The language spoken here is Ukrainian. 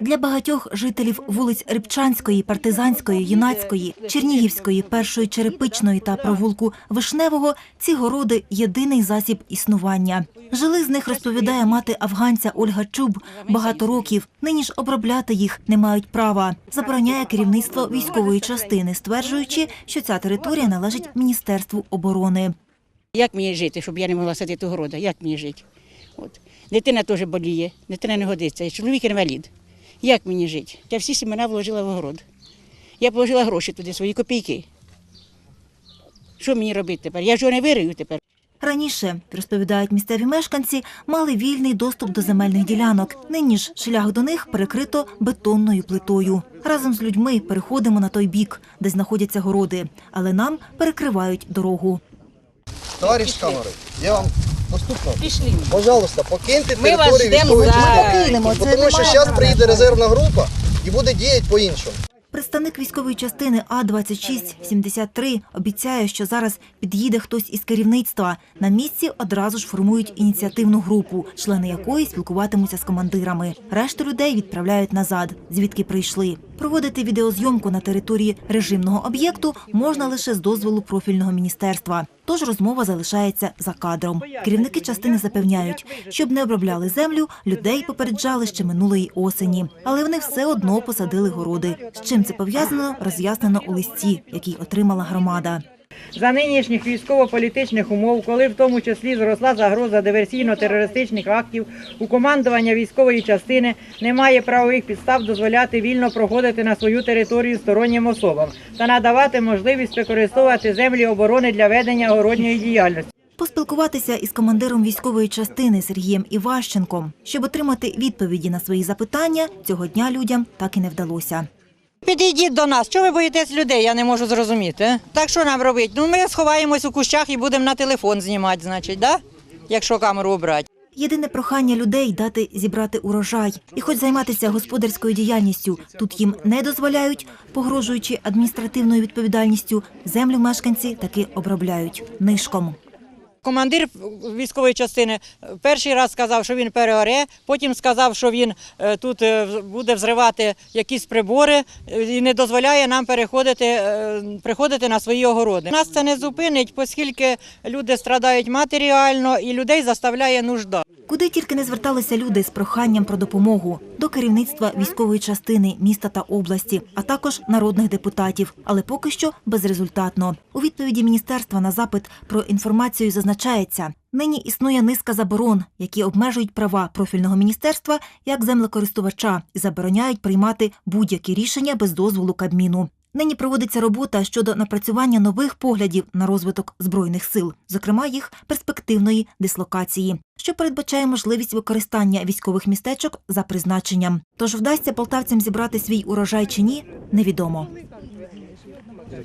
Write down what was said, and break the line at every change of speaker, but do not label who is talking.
Для багатьох жителів вулиць Рибчанської, Партизанської, Юнацької, Чернігівської, Першої Черепичної та провулку Вишневого ці городи єдиний засіб існування. Жили з них, розповідає мати афганця Ольга Чуб, багато років. Нині ж обробляти їх не мають права. Забороняє керівництво військової частини, стверджуючи, що ця територія належить Міністерству оборони.
Як мені жити, щоб я не могла садити города? Як мені жити? От. Дитина теж боліє, дитина не годиться, чоловік інвалід. Як мені жити? Я всі сімена вложила в огород. Я положила гроші туди, свої копійки. Що мені робити тепер? Я ж його не вирию тепер.
Раніше, розповідають місцеві мешканці, мали вільний доступ до земельних ділянок. Нині ж шлях до них перекрито бетонною плитою. Разом з людьми переходимо на той бік, де знаходяться городи, але нам перекривають дорогу.
Товариш камери, я вам доступно.
Пішли.
Пожалуйста, покиньте
Ми вас
територію
ждемо
військової
за-
частини.
Покинемо, це
Тому що
немає
зараз
права.
приїде резервна група і буде діяти по-іншому.
Представник військової частини А-2673 обіцяє, що зараз під'їде хтось із керівництва. На місці одразу ж формують ініціативну групу, члени якої спілкуватимуться з командирами. Решту людей відправляють назад, звідки прийшли. Проводити відеозйомку на території режимного об'єкту можна лише з дозволу профільного міністерства. Тож розмова залишається за кадром. Керівники частини запевняють, щоб не обробляли землю, людей попереджали ще минулої осені, але вони все одно посадили городи. З чим це пов'язано, роз'яснено у листі, який отримала громада.
За нинішніх військово-політичних умов, коли в тому числі зросла загроза диверсійно-терористичних актів, у командування військової частини немає правових підстав дозволяти вільно проходити на свою територію стороннім особам та надавати можливість використовувати землі оборони для ведення огородньої діяльності.
Поспілкуватися із командиром військової частини Сергієм Іващенком, щоб отримати відповіді на свої запитання, цього дня людям так і не вдалося.
Підійдіть до нас. Чого ви боїтесь людей? Я не можу зрозуміти. Так що нам робити? Ну ми сховаємось у кущах і будемо на телефон знімати, значить, да? якщо камеру обрати.
Єдине прохання людей дати зібрати урожай і хоч займатися господарською діяльністю тут їм не дозволяють, погрожуючи адміністративною відповідальністю, землю мешканці таки обробляють нишком.
Командир військової частини перший раз сказав, що він переоре, потім сказав, що він е, тут е, буде взривати якісь прибори е, і не дозволяє нам переходити, приходити на свої огороди. Нас це не зупинить, оскільки люди страдають матеріально і людей заставляє нужда.
Куди тільки не зверталися люди з проханням про допомогу до керівництва військової частини міста та області, а також народних депутатів, але поки що безрезультатно. У відповіді міністерства на запит про інформацію зазначається. Нині існує низка заборон, які обмежують права профільного міністерства як землекористувача і забороняють приймати будь-які рішення без дозволу Кабміну. Нині проводиться робота щодо напрацювання нових поглядів на розвиток збройних сил, зокрема їх перспективної дислокації, що передбачає можливість використання військових містечок за призначенням. Тож вдасться полтавцям зібрати свій урожай чи ні, невідомо.